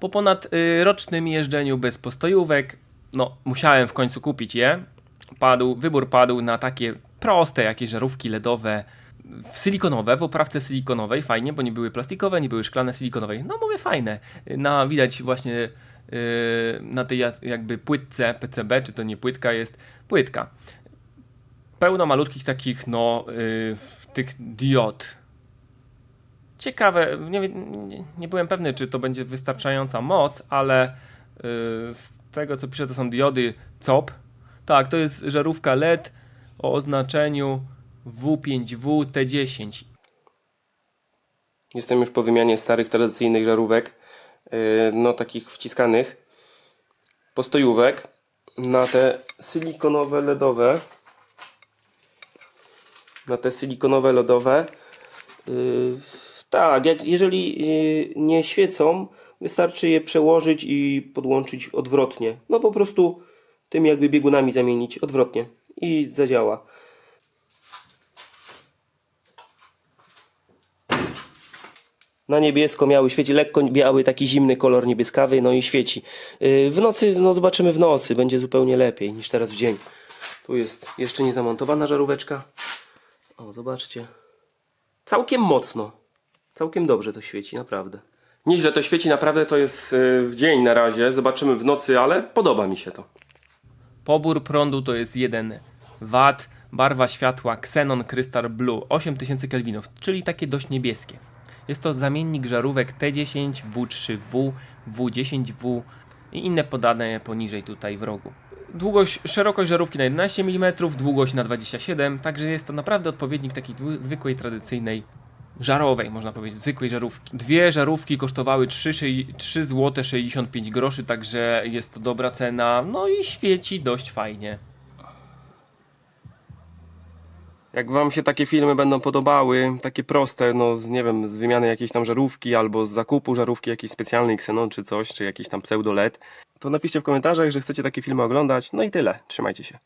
Po ponad y, rocznym jeżdżeniu bez postojówek, no musiałem w końcu kupić je. Padł, wybór padł na takie proste jakieś żarówki LEDowe, silikonowe, w oprawce silikonowej, fajnie, bo nie były plastikowe, nie były szklane silikonowej. No mówię fajne. Na widać właśnie y, na tej jakby płytce PCB, czy to nie płytka jest, płytka. Pełno malutkich takich, no, y, tych diod. Ciekawe, nie, nie, nie byłem pewny, czy to będzie wystarczająca moc, ale y, z tego co pisze, to są diody COP. Tak, to jest żarówka LED o oznaczeniu W5W-T10. Jestem już po wymianie starych, tradycyjnych żarówek, yy, no takich wciskanych, postojówek, na te silikonowe LEDowe. Na te silikonowe LEDowe. Yy, tak, jak, jeżeli yy, nie świecą, wystarczy je przełożyć i podłączyć odwrotnie. No po prostu tymi jakby biegunami zamienić odwrotnie i zadziała. Na niebiesko miały świeci, lekko biały, taki zimny kolor niebieskawy, no i świeci. Yy, W nocy, no zobaczymy w nocy, będzie zupełnie lepiej niż teraz w dzień. Tu jest jeszcze nie zamontowana żaróweczka. O, zobaczcie. Całkiem mocno. Całkiem dobrze to świeci, naprawdę. Nieźle to świeci, naprawdę to jest yy, w dzień na razie. Zobaczymy w nocy, ale podoba mi się to. Pobór prądu to jest 1 W, barwa światła Xenon Crystal Blue 8000 Kelvinów, czyli takie dość niebieskie. Jest to zamiennik żarówek T10, W3W, W10W i inne podane poniżej tutaj w rogu. Długość, szerokość żarówki na 11 mm, długość na 27, także jest to naprawdę odpowiednik takiej zwykłej, tradycyjnej żarowej, można powiedzieć, zwykłej żarówki. Dwie żarówki kosztowały 3, 3 zł 65 groszy, także jest to dobra cena, no i świeci dość fajnie. Jak wam się takie filmy będą podobały, takie proste, no z, nie wiem, z wymiany jakiejś tam żarówki albo z zakupu żarówki jakiejś specjalnej Xenon czy coś, czy jakiś tam pseudo LED, to napiszcie w komentarzach, że chcecie takie filmy oglądać. No i tyle. Trzymajcie się.